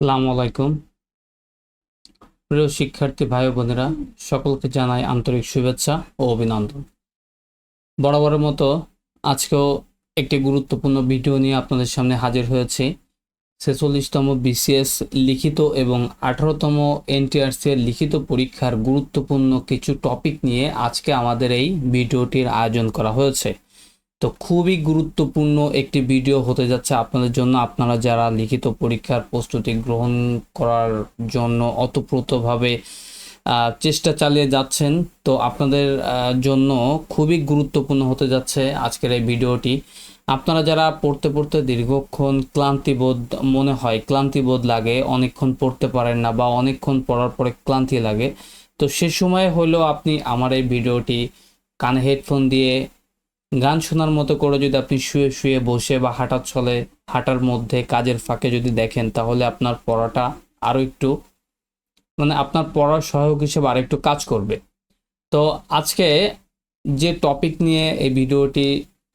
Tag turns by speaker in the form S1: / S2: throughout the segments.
S1: আসসালামু আলাইকুম। প্রিয় শিক্ষার্থী ভাই বোনেরা, সকলকে জানাই আন্তরিক শুভেচ্ছা ও অভিনন্দন। বরাবরের মতো আজকেও একটি গুরুত্বপূর্ণ ভিডিও নিয়ে আপনাদের সামনে হাজির হয়েছি। ছেচল্লিশতম বিসিএস লিখিত এবং আঠারোতম এনটিআরসি এর লিখিত পরীক্ষার গুরুত্বপূর্ণ কিছু টপিক নিয়ে আজকে আমাদের এই ভিডিওটির আয়োজন করা হয়েছে। তো খুবই গুরুত্বপূর্ণ একটি ভিডিও হতে যাচ্ছে আপনাদের জন্য। আপনারা যারা লিখিত পরীক্ষার প্রস্তুতি গ্রহণ করার জন্য অতপ্রতভাবে চেষ্টা চালিয়ে যাচ্ছেন, তো আপনাদের জন্য খুবই গুরুত্বপূর্ণ হতে যাচ্ছে আজকের এই ভিডিওটি। আপনারা যারা পড়তে পড়তে দীর্ঘক্ষণ ক্লান্তিবোধ মনে হয়, ক্লান্তিবোধ লাগে, অনেকক্ষণ পড়তে পারেন না বা অনেকক্ষণ পড়ার পরে ক্লান্তি লাগে, তো সে সময় হলেও আপনি আমার এই ভিডিওটি কানে হেডফোন দিয়ে গান শোনার মতো করে যদি আপনি শুয়ে শুয়ে বসে বা হাঁটার ছলে হাঁটার মধ্যে কাজের ফাঁকে যদি দেখেন, তাহলে আপনার পড়াটা আরও একটু মানে আপনার পড়ার সহায়ক হিসেবে আর একটু কাজ করবে। তো আজকে যে টপিক নিয়ে এই ভিডিওটি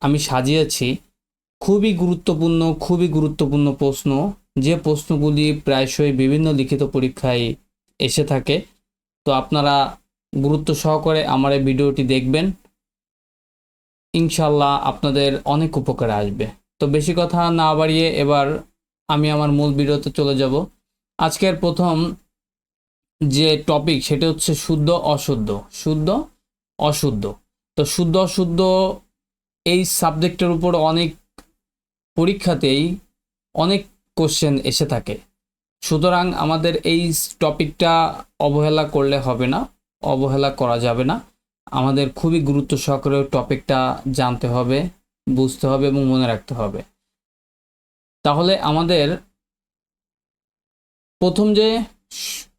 S1: আমি সাজিয়েছি, খুবই গুরুত্বপূর্ণ খুবই গুরুত্বপূর্ণ প্রশ্ন। যে প্রশ্নগুলি প্রায়শই বিভিন্ন লিখিত পরীক্ষায় এসে থাকে। তো আপনারা গুরুত্ব সহকারে আমার এই ভিডিওটি দেখবেন। ইনশাল্লাহ আপনাদের অনেক উপকারে আসবে। তো বেশি কথা না বাড়িয়ে এবার আমি আমার মূল ভিডিওতে চলে যাব। আজকের প্রথম যে টপিক সেটা হচ্ছে শুদ্ধ, অশুদ্ধ। শুদ্ধ, অশুদ্ধ। তো শুদ্ধ, অশুদ্ধ এই সাবজেক্টের উপর অনেক পরীক্ষাতেই অনেক কোশ্চেন এসে থাকে। সুতরাং আমাদের এই টপিকটা অবহেলা করলে হবে না, অবহেলা করা যাবে না। আমাদের খুবই গুরুত্ব সহকারে টপিকটা জানতে হবে, বুঝতে হবে এবং মনে রাখতে হবে। তাহলে আমাদের প্রথম যে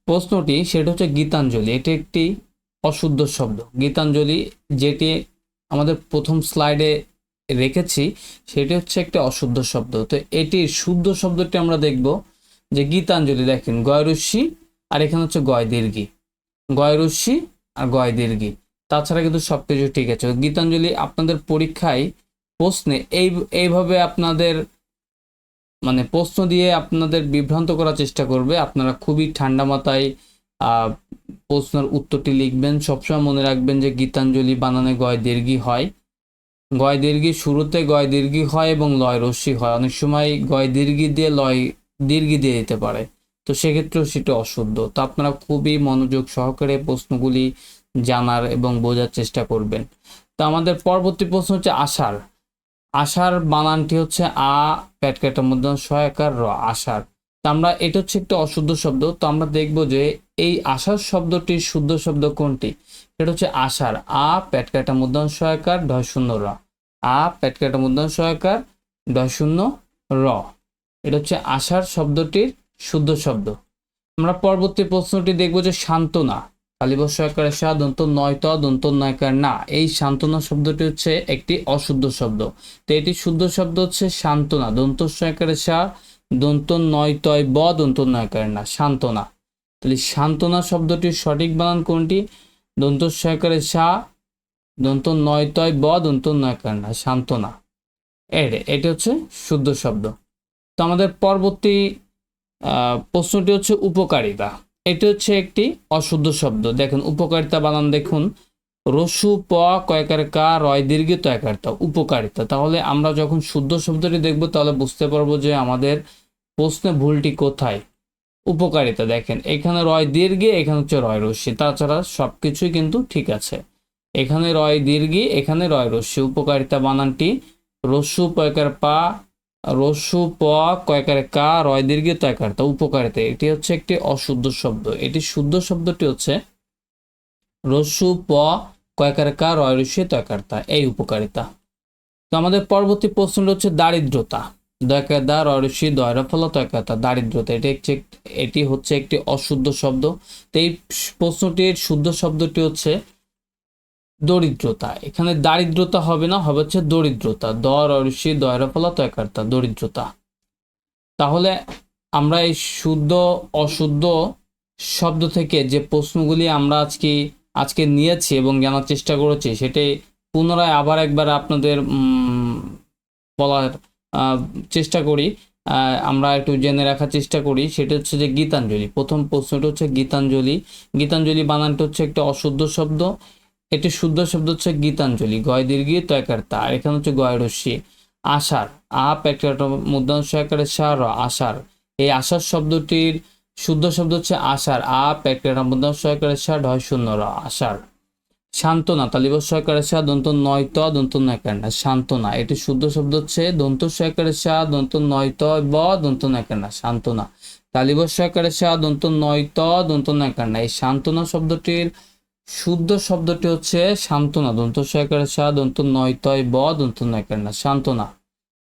S1: প্রশ্নটি, সেটা হচ্ছে গীতাঞ্জলি। এটি একটি অশুদ্ধ শব্দ। গীতাঞ্জলি যেটি আমাদের প্রথম স্লাইডে রেখেছি, সেটি হচ্ছে একটি অশুদ্ধ শব্দ। তো এটির শুদ্ধ শব্দটি আমরা দেখব যে গীতাঞ্জলি, দেখেন গয়রস্যি আর এখানে হচ্ছে গয় দীর্ঘি। গয়রস্যি আর গয় দীর্ঘি। তাছাড়া কিন্তু সব কিছু ঠিক আছে। গীতাঞ্জলি আপনাদের পরীক্ষায় প্রশ্নে এই, এইভাবে আপনাদের মানে প্রশ্ন দিয়ে আপনাদের বিভ্রান্ত করার চেষ্টা করবে। আপনারা খুবই ঠান্ডা মাথায় প্রশ্নের উত্তরটি লিখবেন। সবসময় মনে রাখবেন যে গীতাঞ্জলি বানানে গয় দীর্ঘি হয়। গয় দীর্ঘি শুরুতে গয় দীর্ঘি হয় এবং লয় রশ্মি হয়। অনেক সময় গয় দীর্ঘি দিয়ে লয় দীর্ঘি দিয়ে দিতে পারে। তো সেক্ষেত্রেও সেটা অশুদ্ধ। তো আপনারা খুবই মনোযোগ সহকারে প্রশ্নগুলি জানার এবং বোঝার চেষ্টা করবেন। তো আমাদের পরবর্তী প্রশ্ন হচ্ছে আষাঢ়। আষাঢ় বানানটি হচ্ছে আ প্যাটকাটার মধ্যে সহায়কার র, আষাঢ়। তো আমরা, এটা হচ্ছে একটা অশুদ্ধ শব্দ। তো আমরা দেখব যে এই আষাঢ় শব্দটির শুদ্ধ শব্দ কোনটি? এটা হচ্ছে আষাঢ়। আ প্যাটকাটা মুদ্রণ সহায়কার ঢয় শূন্য, র। আ প্যাটকাটা মুদ্রণ সহায়কার ঢয় শূন্য, র। এটা হচ্ছে আষাঢ় শব্দটির শুদ্ধ শব্দ। আমরা পরবর্তী প্রশ্নটি দেখব যে সান্ত্বনা। কালিবস সহকারে সা দন্ত নয় ত দন্ত নয়কার না। এই সান্ত্বনা শব্দটি হচ্ছে একটি অশুদ্ধ শব্দ। তো এটি শুদ্ধ শব্দ হচ্ছে সান্ত্বনা। দন্ত সহকারে সা, দন্ত নয় তয় ব, দন্ত নয়কার না, সান্ত্বনা। তাহলে সান্ত্বনা শব্দটির সঠিক বানান কোনটি? দন্ত সহকারে সা, দন্ত নয় তয় ব, দন্ত নয়কার না, সান্ত্বনা। এর, এটি হচ্ছে শুদ্ধ শব্দ। তো আমাদের পরবর্তী প্রশ্নটি হচ্ছে উপকারিতা। এটি হচ্ছে একটি অশুদ্ধ শব্দ। দেখুন, উপকারিতা বানান দেখুন। রসু, প, কয়কার কা, রয় দীর্ঘিত একারতা উপকারিতা। তাহলে আমরা যখন শুদ্ধ শব্দটি দেখব, তাহলে বুঝতে পারব যে আমাদের প্রশ্নে ভুলটি কোথায়। উপকারিতা দেখেন, এখানে রয়, দীর্ঘে, এখানে হচ্ছে রয়, রশ্মি। তাছাড়া সব কিছুই কিন্তু ঠিক আছে। এখানে রয়, দীর্ঘি, এখানে রয়, রশ্মি। উপকারিতা বানানটি রস্যু পয়কার পা রস্যু প, কয়কারে কা, রয়, দীর্ঘে তয়কারতা উপকারিতা, এটি হচ্ছে একটি অশুদ্ধ শব্দ। এটি শুদ্ধ শব্দটি হচ্ছে রস্যু প, কয়কারে কা, রয় রস্যি তয়কারতা এই উপকারিতা। তো আমাদের পরবর্তী প্রশ্নটা হচ্ছে দারিদ্রতা। দয়কাদা রয়সি দয়রফল তয়কাতা দারিদ্রতা, এটি এটি হচ্ছে একটি অশুদ্ধ শব্দ। তো এই প্রশ্নটির শুদ্ধ শব্দটি হচ্ছে দরিদ্রতা। এখানে দারিদ্রতা হবে না, হবে হচ্ছে দরিদ্রতা। দ রয়সি দয়রফল তয়কার্তা দরিদ্রতা। তাহলে আমরা এই শুদ্ধ, অশুদ্ধ শব্দ থেকে যে প্রশ্নগুলি আমরা আজকে আজকে নিয়েছি এবং জানার চেষ্টা করেছি সেটাই পুনরায় আবার একবার আপনাদের বলার চেষ্টা করি। আমরা একটু জেনে রাখার চেষ্টা করি। সেটা হচ্ছে যে গীতাঞ্জলি। প্রথম প্রশ্নটা হচ্ছে গীতাঞ্জলি। গীতাঞ্জলি বানানটা হচ্ছে একটা অশুদ্ধ শব্দ। এটি শুদ্ধ শব্দ হচ্ছে গীতাঞ্জলি, গয় দীর্ঘি তয়কার আর এখানে হচ্ছে গয় রশ্মি আষাঢ়, আপ একটা মুদ্রাংশ আকারে সার আষাঢ়। এই আষাঢ় শব্দটির শুদ্ধ শব্দ হচ্ছে আষাঢ়। আপ একটা মুদ্রাংশ আকারে সার ঢয় শূন্য, র, আষাঢ়। শান্তনা তালিব সহকারে সা, দন্ত নয় ত, দন্ত নয় কান্না শান্তনা এটি শুদ্ধ শব্দ হচ্ছে দন্ত সহকারে সা, দন্ত নয় ত, ব, দন্ত নয় কান্না শান্তনা তালিব সহকারে সা, দন্ত নয় ত, দন্ত নয় কান্না এই শান্তনা শব্দটির শুদ্ধ শব্দটি হচ্ছে শান্তনা দন্ত সহকারে সা, দন্ত নয় তয় ব, দন্ত নয় কান্না শান্তনা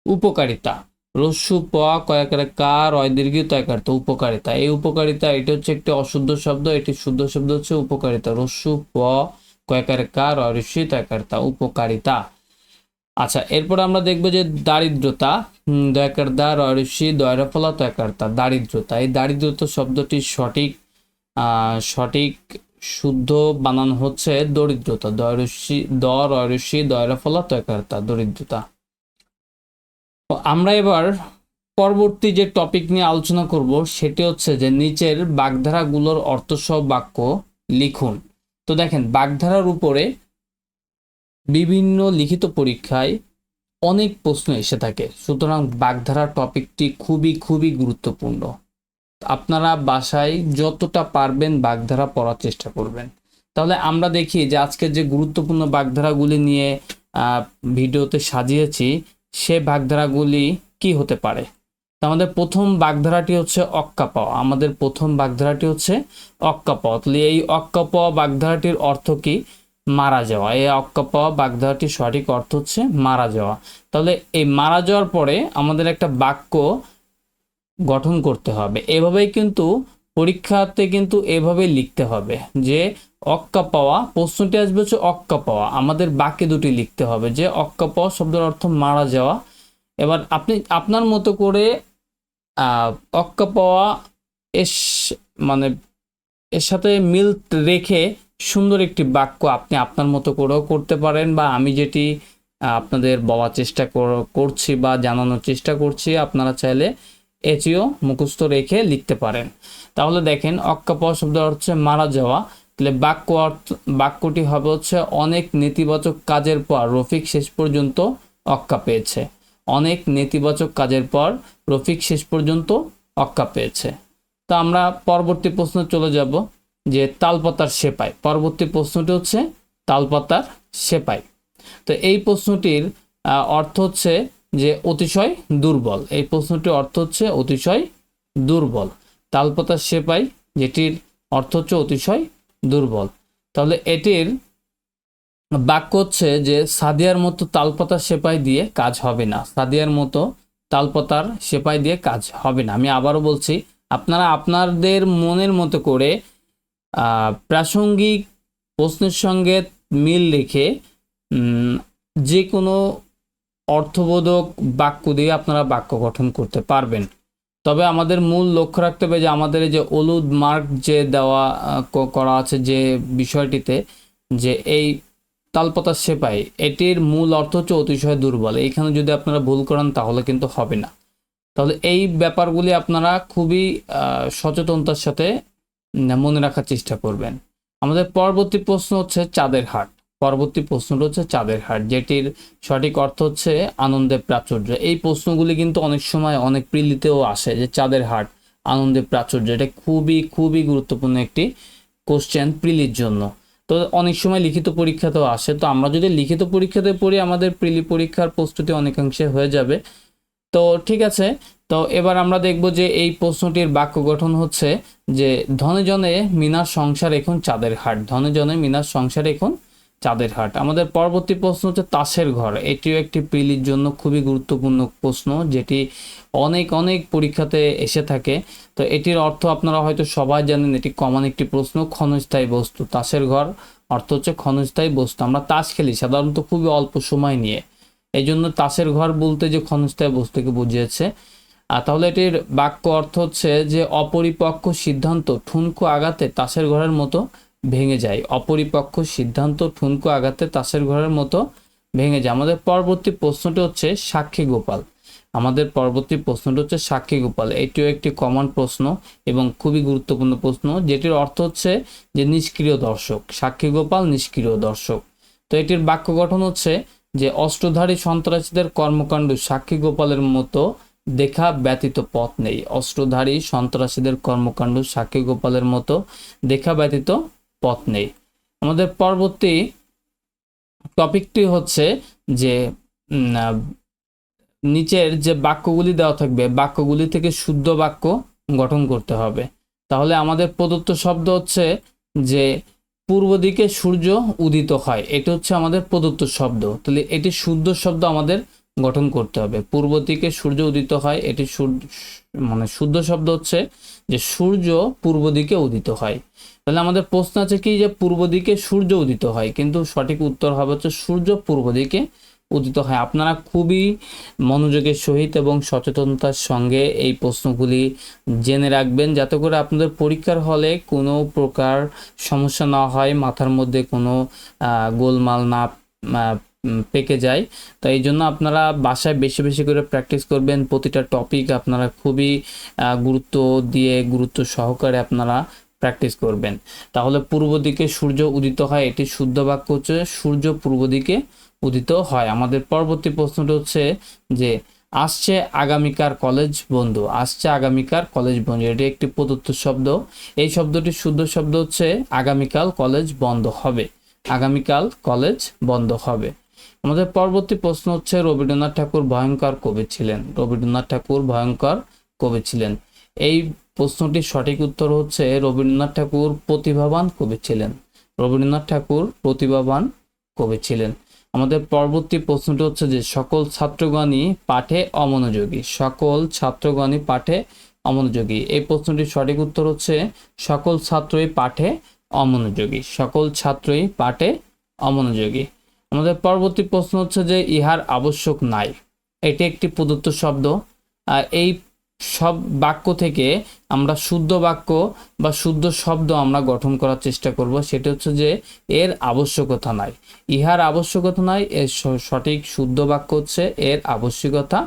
S1: উপকারিতা। রস্যু প কয়াকারে কা, রয় দীর্ঘি তয়কার তো উপকারিতা। এই উপকারিতা, এটি হচ্ছে একটি অশুদ্ধ শব্দ, এটি শুদ্ধ শব্দ হচ্ছে উপকারিতা। রস্যু প কয়াকারে কা, রয় ঋষি তয়কার তা উপকারিতা। আচ্ছা এরপর আমরা দেখব যে দারিদ্রতা দয়াকার দা, রয় ঋষি, দয়রা ফলা তয়কার তা দারিদ্রতা। এই দারিদ্রতা শব্দটি সঠিক সঠিক শুদ্ধ বানান হচ্ছে দরিদ্রতা, দয়রসি দ রয়রসি দয়রা ফলা তয়কার তা দরিদ্রতা আমরা এবার পরবর্তী যে টপিক নিয়ে আলোচনা করব, সেটি হচ্ছে যে নিচের বাগধারাগুলোর অর্থ অর্থসহ বাক্য লিখুন। তো দেখেন, বাগধারার উপরে বিভিন্ন লিখিত পরীক্ষায় অনেক প্রশ্ন এসে থাকে। সুতরাং বাগধারা টপিকটি খুবই খুবই গুরুত্বপূর্ণ। আপনারা বাসায় যতটা পারবেন বাগধারা পড়ার চেষ্টা করবেন। তাহলে আমরা দেখি যে আজকে যে গুরুত্বপূর্ণ বাগধারাগুলি নিয়ে ভিডিওতে সাজিয়েছি, সে বাগধারাগুলি কি হতে পারে? আমাদের প্রথম বাগধারাটি হচ্ছে অক্কা পাওয়া। আমাদের প্রথম বাগধারাটি হচ্ছে অক্কা পাওয়া। তাহলে এই অক্কা পাওয়া বাগধারাটির অর্থ কি? মারা যাওয়া। এই অক্কা পাওয়া বাগধারাটির সঠিক অর্থ হচ্ছে মারা যাওয়া। তাহলে এই মারা যাওয়ার পরে আমাদের একটা বাক্য গঠন করতে হবে। এভাবেই কিন্তু পরীক্ষাতে কিন্তু এভাবে লিখতে হবে যে অক্কা পাওয়া, প্রশ্নটি আসবে হচ্ছে অক্কা পাওয়া। আমাদের বাক্যে দুটি লিখতে হবে যে অক্কা পাওয়া শব্দের অর্থ মারা যাওয়া। এবার আপনি, আপনার মতো করে অক্কা পাওয়া এস মানে এর সাথে মিল রেখে সুন্দর একটি বাক্য আপনি আপনার মতো করেও করতে পারেন বা আমি যেটি আপনাদের বলার চেষ্টা কর- করছি বা জানানোর চেষ্টা করছি, আপনারা চাইলে এটিও মুখস্থ রেখে লিখতে পারেন। তাহলে দেখেন অক্কা পাওয়া শব্দ হচ্ছে মারা যাওয়া। তাহলে বাক্য অর্থ, বাক্যটি হবে হচ্ছে, অনেক নেতিবাচক কাজের পর রফিক শেষ পর্যন্ত অক্কা পেয়েছে। অনেক নেতিবাচক কাজের পর রফিক শেষ পর্যন্ত অক্কা পেয়েছে। তো আমরা পরবর্তী প্রশ্ন চলে যাব, যে তালপাতার সেপাই। পরবর্তী প্রশ্নটি হচ্ছে, তালপাতার সেপাই। তো এই প্রশ্নটির অর্থ হচ্ছে যে অতিশয় দুর্বল। এই প্রশ্নটির অর্থ হচ্ছে অতিশয় দুর্বল। তালপাতার সেপাই, যেটির অর্থ হচ্ছে অতিশয় দুর্বল। তাহলে এটির বাক্য হচ্ছে যে সাদিয়ার মতো তালপাতার সেপাই দিয়ে কাজ হবে না। সাদিয়ার মতো তালপাতার সেপাই দিয়ে কাজ হবে না। আমি আবারও বলছি, আপনারা আপনাদের মনের মতো করে প্রাসঙ্গিক প্রশ্নের সঙ্গে মিল রেখে যে কোনো অর্থবোধক বাক্য দিয়ে আপনারা বাক্য গঠন করতে পারবেন। তবে আমাদের মূল লক্ষ্য রাখতে হবে যে আমাদের যে হলুদ মার্ক যে দেওয়া করা আছে যে বিষয়টিতে যে এই তালপাতার সেপাই, এটির মূল অর্থ হচ্ছে অতিশয় দুর্বল। এইখানে যদি আপনারা ভুল করেন তাহলে কিন্তু হবে না। তাহলে এই ব্যাপারগুলি আপনারা খুবই সচেতনতার সাথে মনে রাখার চেষ্টা করবেন। আমাদের পরবর্তী প্রশ্ন হচ্ছে চাঁদের হাট। পরবর্তী প্রশ্নটা হচ্ছে চাঁদের হাট, যেটির সঠিক অর্থ হচ্ছে আনন্দের প্রাচুর্য। এই প্রশ্নগুলি কিন্তু অনেক সময় অনেক প্রিলিতেও আসে যে চাঁদের হাট আনন্দের প্রাচুর্য। এটা খুবই খুবই গুরুত্বপূর্ণ একটি কোশ্চেন প্রিলির জন্য। তো অনেক সময় লিখিত পরীক্ষাতেও আসে। তো আমরা যদি লিখিত পরীক্ষাতে পড়ি, আমাদের প্রিলি পরীক্ষার প্রস্তুতি অনেকাংশে হয়ে যাবে। তো ঠিক আছে, তো এবার আমরা দেখব যে এই প্রশ্নটির বাক্য গঠন হচ্ছে যে ধনে জনে মিনার সংসার এখন চাঁদের হাট। ধনে জনে মিনার সংসার এখন চাঁদের হাট। আমাদের পরবর্তী প্রশ্ন হচ্ছে তাসের ঘর। এটিও একটি প্রিলির জন্য খুবই গুরুত্বপূর্ণ প্রশ্ন, যেটি অনেক অনেক পরীক্ষাতে এসে থাকে। তো এটির অর্থ আপনারা হয়তো সবাই জানেন, এটি কমন একটি প্রশ্ন, ক্ষণস্থায়ী বস্তু। তাসের ঘর অর্থ হচ্ছে ক্ষণস্থায়ী বস্তু। আমরা তাস খেলি সাধারণত খুবই অল্প সময় নিয়ে। এই জন্য তাসের ঘর বলতে যে ক্ষণস্থায়ী বস্তুকে বুঝিয়েছে আর তাহলে এটির বাক্য অর্থ হচ্ছে যে অপরিপক্ক সিদ্ধান্ত, ঠুনকো আঘাতে তাসের ঘরের মতো ভেঙে যায়। অপরিপক্ক সিদ্ধান্ত ঠুনকো আঘাতে তাসের ঘরের মতো ভেঙে যায়। আমাদের পরবর্তী প্রশ্নটি হচ্ছে সাক্ষী গোপাল। আমাদের পরবর্তী প্রশ্নটা হচ্ছে সাক্ষী গোপাল। এটিও একটি কমন প্রশ্ন এবং খুবই গুরুত্বপূর্ণ প্রশ্ন, যেটির অর্থ হচ্ছে যে নিষ্ক্রিয় দর্শক। সাক্ষী গোপাল নিষ্ক্রিয় দর্শক। তো এটির বাক্য গঠন হচ্ছে যে অষ্টধারী সন্ত্রাসীদের কর্মকাণ্ড সাক্ষী গোপালের মতো দেখা ব্যতীত পথ নেই। অস্ত্রধারী সন্ত্রাসীদের কর্মকাণ্ড সাক্ষী গোপালের মতো দেখা ব্যতীত পথ নেই। আমাদের পরবর্তী টপিকটি হচ্ছে যে নিচের যে বাক্যগুলি দেওয়া থাকবে, বাক্যগুলি থেকে শুদ্ধ বাক্য গঠন করতে হবে। তাহলে আমাদের প্রদত্ত শব্দ হচ্ছে যে, পূর্ব দিকে সূর্য উদিত হয়। এটা হচ্ছে আমাদের প্রদত্ত শব্দ। তাহলে এটি শুদ্ধ শব্দ আমাদের গঠন করতে হবে। পূর্ব দিকে সূর্য উদিত হয়, এটি মানে শুদ্ধ শব্দ হচ্ছে যে সূর্য পূর্ব দিকে উদিত হয়। তাহলে আমাদের প্রশ্ন আছে কি যে পূর্ব দিকে সূর্য উদিত হয়? কিন্তু সঠিক উত্তর হবে হচ্ছে সূর্য পূর্ব দিকে উদিত হয়। আপনারা খুবই মনোযোগের সহিত এবং সচেতনতার সঙ্গে এই প্রশ্নগুলি জেনে রাখবেন যাতে করে আপনাদের পরীক্ষার হলে কোনো প্রকার সমস্যা না হয়, মাথার মধ্যে কোনো গোলমাল না পেকে যায়। তো এই জন্য আপনারা বাসায় বেশি বেশি করে প্র্যাকটিস করবেন। প্রতিটা টপিক আপনারা খুবই গুরুত্ব দিয়ে, গুরুত্ব সহকারে আপনারা প্র্যাকটিস করবেন। তাহলে পূর্ব দিকে সূর্য উদিত হয়, এটি শুদ্ধ বাক্য হচ্ছে, সূর্য পূর্ব দিকে উদিত হয়। আমাদের পরবর্তী প্রশ্নটা হচ্ছে যে, আসছে আগামীকার কলেজ বন্ধু, আসছে আগামীকার কলেজ বন্ধু, এটি একটি প্রদত্ত শব্দ। এই শব্দটির শুদ্ধ শব্দ হচ্ছে, আগামীকাল কলেজ বন্ধ হবে। আগামীকাল কলেজ বন্ধ হবে। আমাদের পরবর্তী প্রশ্ন হচ্ছে, রবীন্দ্রনাথ ঠাকুর ভয়ঙ্কর কবি ছিলেন। রবীন্দ্রনাথ ঠাকুর ভয়ঙ্কর কবি ছিলেন। এই প্রশ্নটির সঠিক উত্তর হচ্ছে, রবীন্দ্রনাথ ঠাকুর প্রতিভাবান কবি ছিলেন। রবীন্দ্রনাথ ঠাকুর প্রতিভাবান কবি ছিলেন। আমাদের পরবর্তী প্রশ্নটি হচ্ছে যে, সকল ছাত্রগণই পাঠে অমনোযোগী? সকল ছাত্রগণই পাঠে অমনোযোগী? এই প্রশ্নটির সঠিক উত্তর হচ্ছে, সকল ছাত্রই পাঠে অমনোযোগী। সকল ছাত্রই পাঠে অমনোযোগী। আমাদের পরবর্তী প্রশ্ন হচ্ছে যে ইহার আবশ্যক নাই। এটি একটি প্রদত্ত শব্দ। আর এই সব বাক্য থেকে আমরা শুদ্ধ বাক্য বা শুদ্ধ শব্দ আমরা গঠন করার চেষ্টা করব। সেটা হচ্ছে যে এর আবশ্যকতা নাই। ইহার আবশ্যকতা নাই, এর সঠিক শুদ্ধ বাক্য হচ্ছে এর আবশ্যকতা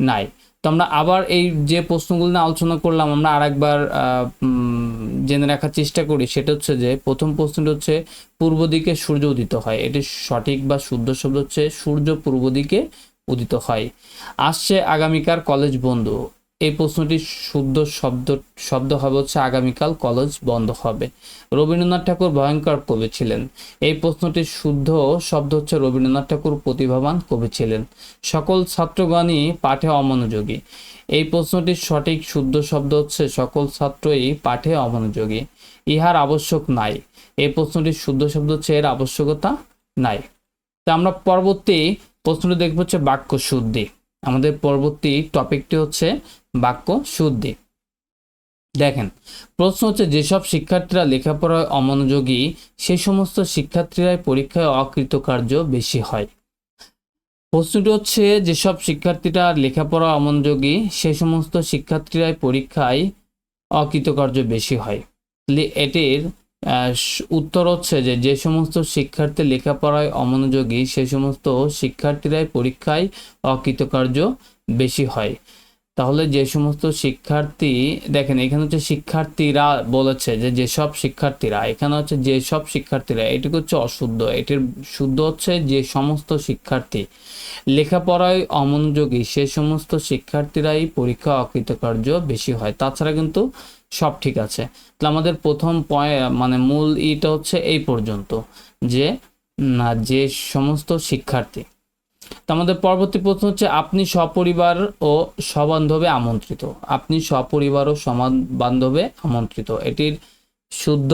S1: নাই। তো আমরা আবার এই যে প্রশ্নগুলো নিয়ে আলোচনা করলাম, আমরা আরেকবার জেনে রাখার চেষ্টা করি। সেটা হচ্ছে যে, প্রথম প্রশ্নটা হচ্ছে, পূর্ব দিকে সূর্য উদিত হয়। এটি সঠিক বা শুদ্ধ শব্দ হচ্ছে, সূর্য পূর্ব দিকে উদিত হয়। আসছে আগামীকার কলেজ বন্ধু। এই প্রশ্নটি শুদ্ধ শব্দ শব্দ হবে হচ্ছে আগামীকাল কলেজ বন্ধ হবে। রবীন্দ্রনাথ ঠাকুর ভয়ঙ্কর কবি ছিলেন। এই প্রশ্নটির শুদ্ধ শব্দ হচ্ছে রবীন্দ্রনাথ ঠাকুর প্রতিভাবান কবি ছিলেন। সকল ছাত্রগণই পাঠে অমনোযোগী। এই প্রশ্নটির সঠিক শুদ্ধ শব্দ হচ্ছে, সকল ছাত্রই পাঠে অমনোযোগী। ইহার আবশ্যক নাই। এই প্রশ্নটির শুদ্ধ শব্দ হচ্ছে, এর আবশ্যকতা নাই। তা আমরা পরবর্তী প্রশ্নটি দেখব হচ্ছে বাক্য শুদ্ধি আমাদের পরবর্তী টপিকটি হচ্ছে বাক্য শুদ্ধি। দেখেন, প্রশ্ন হচ্ছে, যেসব শিক্ষার্থীরা লেখাপড়ায় অমনোযোগী সেই সমস্ত শিক্ষার্থীরাই পরীক্ষায় অকৃতকার্য বেশি হয়। প্রশ্নটি হচ্ছে, যেসব শিক্ষার্থীরা লেখাপড়া অমনোযোগী সেই সমস্ত শিক্ষার্থীরাই পরীক্ষায় অকৃতকার্য বেশি হয়। এটির উত্তর হচ্ছে যে যে সমস্ত শিক্ষার্থী লেখাপড়ায় অমনোযোগী সেই সমস্ত শিক্ষার্থীরাই পরীক্ষায় অকৃতকার্য বেশি হয়। তাহলে যে সমস্ত শিক্ষার্থী, দেখেন এখানে হচ্ছে শিক্ষার্থীরা বলেছে যে যেসব শিক্ষার্থীরা, এখানে হচ্ছে যেসব শিক্ষার্থীরা, এটুকু হচ্ছে অশুদ্ধ, এটির শুদ্ধ হচ্ছে যে সমস্ত শিক্ষার্থী। লেখাপড়ায় অমনোযোগী, সে সমস্ত শিক্ষার্থীরাই পরীক্ষা অকৃতকার্য বেশি হয়। তাছাড়া কিন্তু সব ঠিক আছে। তাহলে আমাদের প্রথম মানে মূল ইটা হচ্ছে এই পর্যন্ত, যে যে সমস্ত শিক্ষার্থী আমাদের পরবর্তী প্রশ্ন হচ্ছে, আপনি সপরিবার ও সবান্ধবে আমন্ত্রিত। আপনি সপরিবার ও সমান বান্ধবে আমন্ত্রিত। এটির শুদ্ধ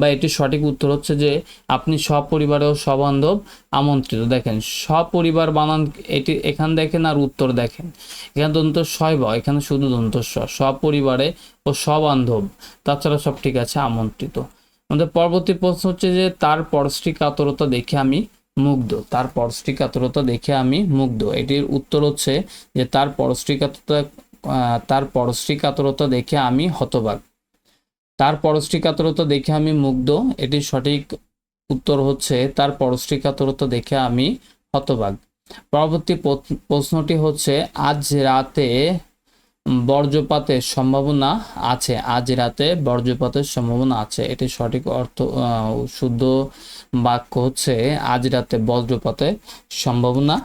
S1: বা এটির সঠিক উত্তর হচ্ছে যে, আপনি সপরিবার ও সবান্ধব আমন্ত্রিত। দেখেন, সপরিবার বানান, এটি এখান দেখেন আর উত্তর দেখেন। এখানে দন্ত শয় বা এখানে শুধু দন্ত স। সপরিবারে ও সবান্ধব, তাছাড়া সব ঠিক আছে, আমন্ত্রিত। আমাদের পরবর্তী প্রশ্ন হচ্ছে যে, তার পরশ্রী কাতরতা দেখে আমি মুগ্ধ। তার পরশ্রী কাতরতা দেখে আমি মুগ্ধ। এটির উত্তর হচ্ছে যে তার পরশ্রী কাতরতা আহ, তার পরশ্রী কাতরতা দেখে আমি হতবাক। তার পরশ্রী কাতরতা দেখে আমি মুগ্ধ। এটির সঠিক উত্তর হচ্ছে তার পরশ্রী কাতরতা দেখে আমি হতবাক। পরবর্তী প্রশ্নটি হচ্ছে আজ রাতে বজ্রপাতের সম্ভাবনা আছে। আজ রাতে বজ্রপাতের সম্ভাবনা আছে। এটি সঠিক অর্থ শুদ্ধ বাক্য হচ্ছে আজ রাতে বজ্রপাতের সম্ভাবনা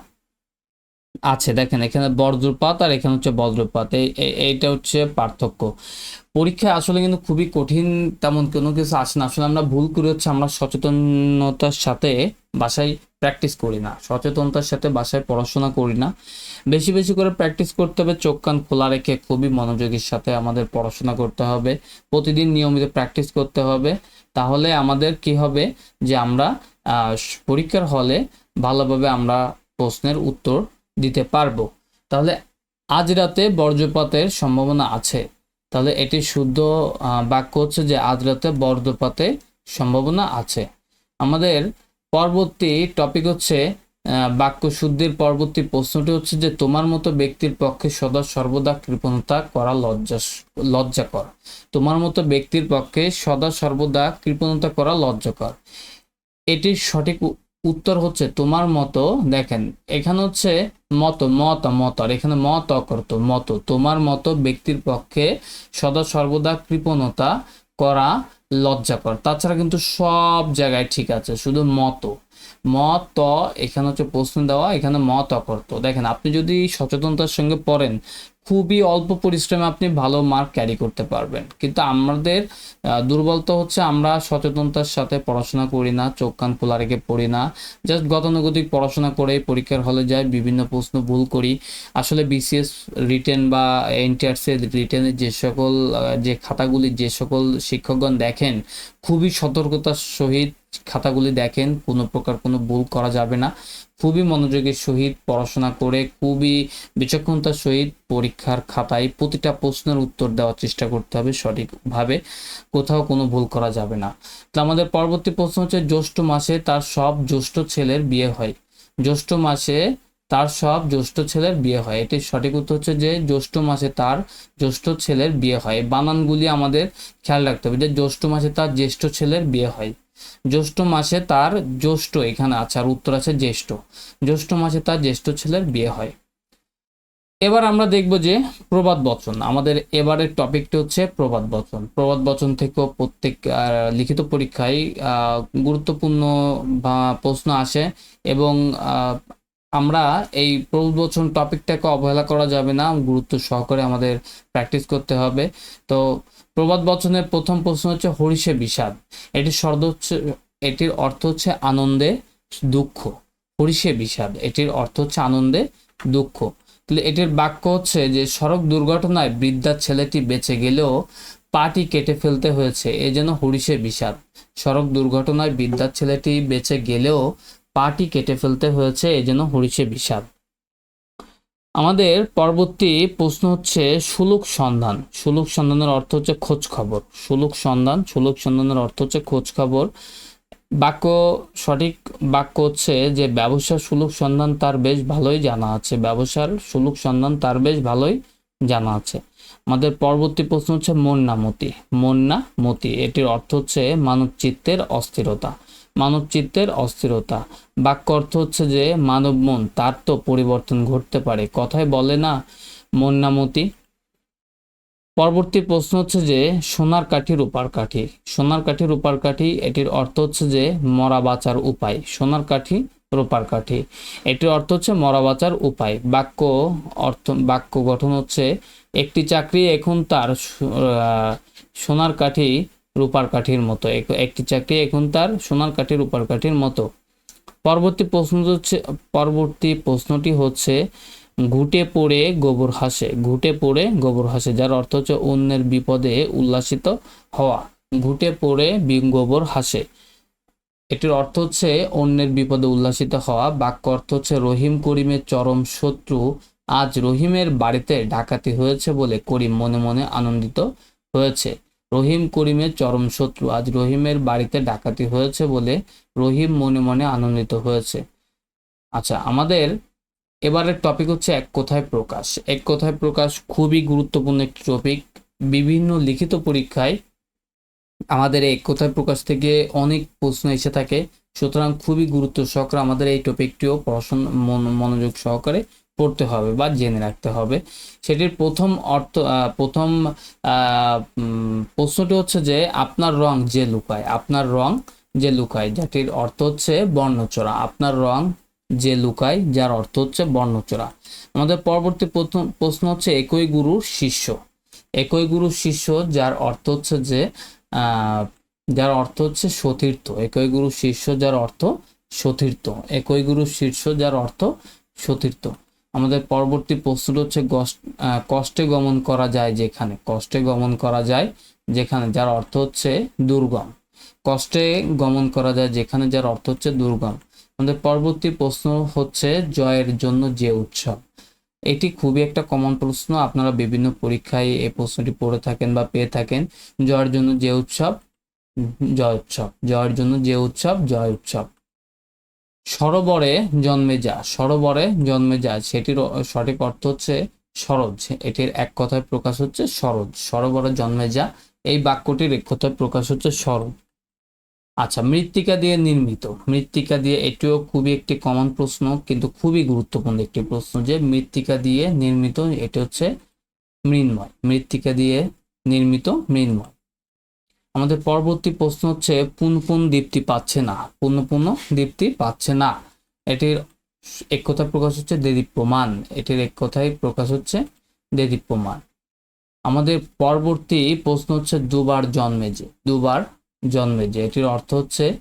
S1: আছে, দেখেন এখানে বজ্রপাত আর এখানে হচ্ছে বজ্রপাত। এই- এই- এইটা হচ্ছে পার্থক্য। পরীক্ষা আসলে কিন্তু খুবই কঠিন, তেমন কোনো কিছু আসে না। আসলে আমরা ভুল করে হচ্ছে আমরা সচেতনতার সাথে বাসায় প্র্যাকটিস করি না। সচেতনতার সাথে বাসায় পড়াশোনা করি না। বেশি বেশি করে প্র্যাকটিস করতে হবে, চোখ, কান খোলা রেখে খুবই মনোযোগের সাথে আমাদের পড়াশোনা করতে হবে। প্রতিদিন নিয়মিত প্র্যাকটিস করতে হবে। তাহলে আমাদের কি হবে যে আমরা পরীক্ষার হলে ভালোভাবে আমরা প্রশ্নের উত্তর দিতে পারব। তাহলে আজ রাতে বজ্রপাতের সম্ভাবনা আছে। তাহলে এটি শুদ্ধ বাক্য হচ্ছে যে আজ রাতে বজ্রপাতের সম্ভাবনা আছে। আমাদের পরবর্তী টপিক হচ্ছে বাক্য শুদ্ধির পরবর্তী প্রশ্নটি হচ্ছে যে তোমার মতো ব্যক্তির পক্ষে সদা সর্বদা কৃপণতা করা লজ্জা, লজ্জাকর। তোমার মতো ব্যক্তির পক্ষে সদা সর্বদা কৃপণতা করা লজ্জাকর। এটির সঠিক উত্তর হচ্ছে তোমার মতো, দেখেন, এখানে হচ্ছে মত মত মত, আর এখানে মত অকর্ত, মত, তোমার মতো ব্যক্তির পক্ষে সদা সর্বদা কৃপণতা করা লজ্জাকর। তাছাড়া কিন্তু সব জায়গায় ঠিক আছে, শুধু মত। মত, এখানে হচ্ছে প্রশ্ন দেওয়া, এখানে মত অকর্ত। দেখেন, আপনি যদি সচেতনতার সঙ্গে পড়েন খুবই অল্প পরিশ্রমে আপনি ভালো মার্ক ক্যারি করতে পারবেন। কিন্তু আমাদের দুর্বলতা হচ্ছে আমরা সচেতনতার সাথে পড়াশোনা করি না, চোখ কান খোলা রেখে পড়ি না। জাস্ট গতানুগতিক পড়াশোনা করে পরীক্ষার হলে যাই, বিভিন্ন প্রশ্ন ভুল করি। আসলে বিসিএস রিটেন বা এনটিআরসি রিটেনের যে সকল যে খাতাগুলি যে সকল শিক্ষকগণ দেখেন, খুবই সতর্কতার সহিত খাতাগুলি দেখেন, কোনো প্রকার কোনো ভুল করা যাবে না। খুবই মনোযোগের সহিত পড়াশোনা করে, খুবই বিচক্ষণতার সহিত পরীক্ষার খাতায় প্রতিটা প্রশ্নের উত্তর দেওয়ার চেষ্টা করতে হবে সঠিকভাবে। কোথাও কোনো ভুল করা যাবে না। তো আমাদের পরবর্তী প্রশ্ন হচ্ছে, জ্যৈষ্ঠ মাসে তার সব জ্যৈষ্ঠ ছেলের বিয়ে হয়। জ্যৈষ্ঠ মাসে তার সব জ্যৈষ্ঠ ছেলের বিয়ে হয়। এটির সঠিক উত্তর হচ্ছে যে, জ্যৈষ্ঠ মাসে তার জ্যৈষ্ঠ ছেলের বিয়ে হয়। বানানগুলি আমাদের খেয়াল রাখতে হবে যে, জ্যৈষ্ঠ মাসে তার জ্যেষ্ঠ ছেলের বিয়ে হয়। জ্যৈষ্ঠ মাসে তার জ্যৈষ্ঠ, এখানে আছে আর উত্তর আছে জ্যেষ্ঠ। জ্যৈষ্ঠ মাসে তার জ্যেষ্ঠ ছেলের বিয়ে হয়। এবার আমরা দেখব যে প্রবাদ বচন, আমাদের এবারের টপিকটি হচ্ছে প্রবাদ বচন। প্রবাদ বচন থেকেও প্রত্যেক লিখিত পরীক্ষায় গুরুত্বপূর্ণ বা প্রশ্ন আসে এবং আমরা এই প্রবাদ বচন টপিকটাকে অবহেলা করা যাবে না, গুরুত্ব সহকারে আমাদের প্র্যাকটিস করতে হবে। তো প্রবাদ বচনের প্রথম প্রশ্ন হচ্ছে হরিষে বিষাদ। এটি হচ্ছে, এটির অর্থ হচ্ছে আনন্দে দুঃখ। হরিষে বিষাদ, এটির অর্থ হচ্ছে আনন্দে দুঃখ। তাহলে এটির বাক্য হচ্ছে যে সড়ক দুর্ঘটনায় বৃদ্ধার ছেলেটি বেঁচে গেলেও পাটি কেটে ফেলতে হয়েছে, এ যেন হরিষে বিষাদ। সড়ক দুর্ঘটনায় বৃদ্ধার ছেলেটি বেঁচে গেলেও পাটি কেটে ফেলতে হয়েছে, এ যেন হরিষে বিষাদ। আমাদের পরবর্তী প্রশ্ন হচ্ছে সুলুক সন্ধান। সুলুক সন্ধানের অর্থ হচ্ছে খোঁজ খবর। সুলুক সন্ধান, সুলুক সন্ধানের অর্থ হচ্ছে খোঁজ খবর। বাক্য, সঠিক বাক্য হচ্ছে যে ব্যবসার সুলুক সন্ধান তার বেশ ভালোই জানা আছে। ব্যবসার সুলুক সন্ধান তার বেশ ভালোই জানা আছে। আমাদের পরবর্তী প্রশ্ন হচ্ছে মন্নামতি। মন্নামতি, এটির অর্থ হচ্ছে মানব চিত্তের অস্থিরতা। মানব চিত্তের অস্থিরতা। বাক্য অর্থ হচ্ছে যে মানব মন তার তো পরিবর্তন ঘটতে পারে। কথায় বলে না মন্নামতি। পরবর্তী প্রশ্ন হচ্ছে যে সোনার কাঠি রূপার কাঠি। সোনার কাঠি রূপার কাঠি, এটির অর্থ হচ্ছে যে মরা বাঁচার উপায়। সোনার কাঠি, রূপার কাঠি। এটির অর্থ হচ্ছে মরা বাঁচার উপায়। বাক্য অর্থ, বাক্য গঠন হচ্ছে, একটি চাকরি এখন তার সোনার কাঠি রূপার কাঠির মতো। একটি চাকরি এখন তার সোনার কাঠি, রূপার কাঠির মতো। পরবর্তী প্রশ্ন হচ্ছে, পরবর্তী প্রশ্নটি হচ্ছে, ঘুটে পড়ে গোবর হাসে। ঘুটে পড়ে গোবর হাসে, যার অর্থ হচ্ছে অন্যের বিপদে উল্লাসিত হওয়া। ঘুটে পড়ে গোবর হাসে। এটির অর্থ হচ্ছে, অন্যের বিপদে উল্লাসিত হওয়া। বাক্য অর্থ হচ্ছে, রহিম করিমের চরম শত্রু। আজ রহিমের বাড়িতে ডাকাতি হয়েছে বলে করিম মনে মনে আনন্দিত হয়েছে। রহিম করিমের চরম শত্রু। আজ রহিমের বাড়িতে ডাকাতি হয়েছে বলে রহিম মনে মনে আনন্দিত হয়েছে। আচ্ছা আমাদের এবারের টপিক হচ্ছে এক কথায় প্রকাশ। এক কথায় প্রকাশ খুবই গুরুত্বপূর্ণ একটি টপিক বিভিন্ন লিখিত পরীক্ষায় আমাদের এক কোথায় প্রকাশ থেকে অনেক প্রশ্ন এসে থাকে। সুতরাং খুবই গুরুত্ব সহকারে আমাদের এই টপিকটিও পড়াশোনা মন- মনোযোগ সহকারে পড়তে হবে বা জেনে রাখতে হবে। সেটির প্রথম অর্থ প্রথম প্রশ্নটি হচ্ছে যে আপনার রং যে লুকায়, আপনার রং যে লুকায়, যাটির অর্থ হচ্ছে বর্ণচোরা। আপনার রং যে লুকায়, যার অর্থ হচ্ছে বর্ণচোরা। আমাদের পরবর্তী প্রথম প্রশ্ন হচ্ছে একই গুরুর শিষ্য। একই গুরুর শিষ্য, যার অর্থ হচ্ছে যে যার অর্থ হচ্ছে সতীর্থ। একই গুরু শিষ্য, যার অর্থ সতীর্থ। একই গুরু শীর্ষ যার অর্থ সতীর্থ। আমাদের পরবর্তী প্রশ্নটা হচ্ছে কষ্টে গমন করা যায় যেখানে। কষ্টে গমন করা যায় যেখানে, যার অর্থ হচ্ছে দুর্গম। কষ্টে গমন করা যায় যেখানে, যার অর্থ হচ্ছে দুর্গম। আমাদের পরবর্তী প্রশ্ন হচ্ছে জয়ের জন্য যে উৎসব। এটি খুবই একটা কমন প্রশ্ন। আপনারা বিভিন্ন পরীক্ষায় এই প্রশ্নটি পড়ে থাকেন বা পেয়ে থাকেন। জয়ের জন্য যে উৎসব? জয় উৎসব। জয়ের জন্য যে উৎসব? জয় উৎসব। সরোবরে জন্মে যা, সরোবরে জন্মে যা, সেটির সঠিক অর্থ হচ্ছে সরোজ। এটির এক কথায় প্রকাশ হচ্ছে সরোজ, সরোবরে জন্মে যা, এই বাক্যটির এক কথায় প্রকাশ হচ্ছে সরোজ। আচ্ছা মৃত্তিকা দিয়ে নির্মিত। মৃত্তিকা দিয়ে এটিও খুবই একটি কমন প্রশ্ন, কিন্তু খুবই গুরুত্বপূর্ণ একটি প্রশ্ন যে মৃত্তিকা দিয়ে নির্মিত, এটি হচ্ছে মৃন্ময়। মৃত্তিকা দিয়ে নির্মিত মৃন্ময়। আমাদের পরবর্তী প্রশ্ন হচ্ছে, পুন পুন দীপ্তি পাচ্ছে না। পুন দীপ্তি পাচ্ছে না। এটির এক কথায় প্রকাশ হচ্ছে দেদীপ্যমান এটির এক কথায় প্রকাশ হচ্ছে দেদীপ্যমান আমাদের পরবর্তী প্রশ্ন হচ্ছে, দুবার জন্মে যে দুবার জন্মে যে। এটির অর্থ হচ্ছে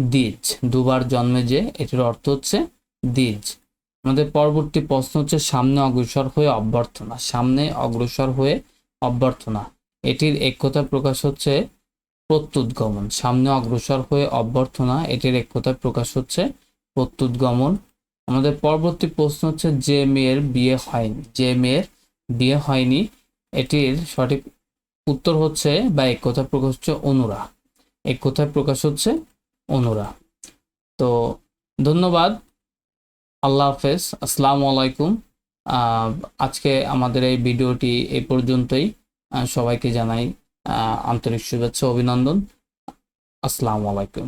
S1: দ্বিজ। দুবার জন্মে যে। এটির অর্থ হচ্ছে দ্বিজ। আমাদের পরবর্তী প্রশ্ন হচ্ছে, সামনে অগ্রসর হয়ে অভ্যর্থনা। সামনে অগ্রসর হয়ে অভ্যর্থনা। এটির এক কথায় প্রকাশ হচ্ছে প্রত্যুৎগমন সামনে অগ্রসর হয়ে অভ্যর্থনা, এটির এক কথায় প্রকাশ হচ্ছে প্রত্যুৎগমন আমাদের পরবর্তী প্রশ্ন হচ্ছে, যে মেয়ের বিয়ে হয়নি, যে মেয়ের বিয়ে হয়নি, এটির সঠিক উত্তর হচ্ছে বা এক কথায় প্রকাশ হচ্ছে অনুরা। এক কথায় প্রকাশ হচ্ছে অনুরা। তো ধন্যবাদ। আল্লাহ হাফেজ। আসসালামু আলাইকুম। আজকে আমাদের এই ভিডিওটি এই পর্যন্তই। সবাইকে জানাই আন্তরিক শুভেচ্ছা অভিনন্দন। আসসালামু আলাইকুম।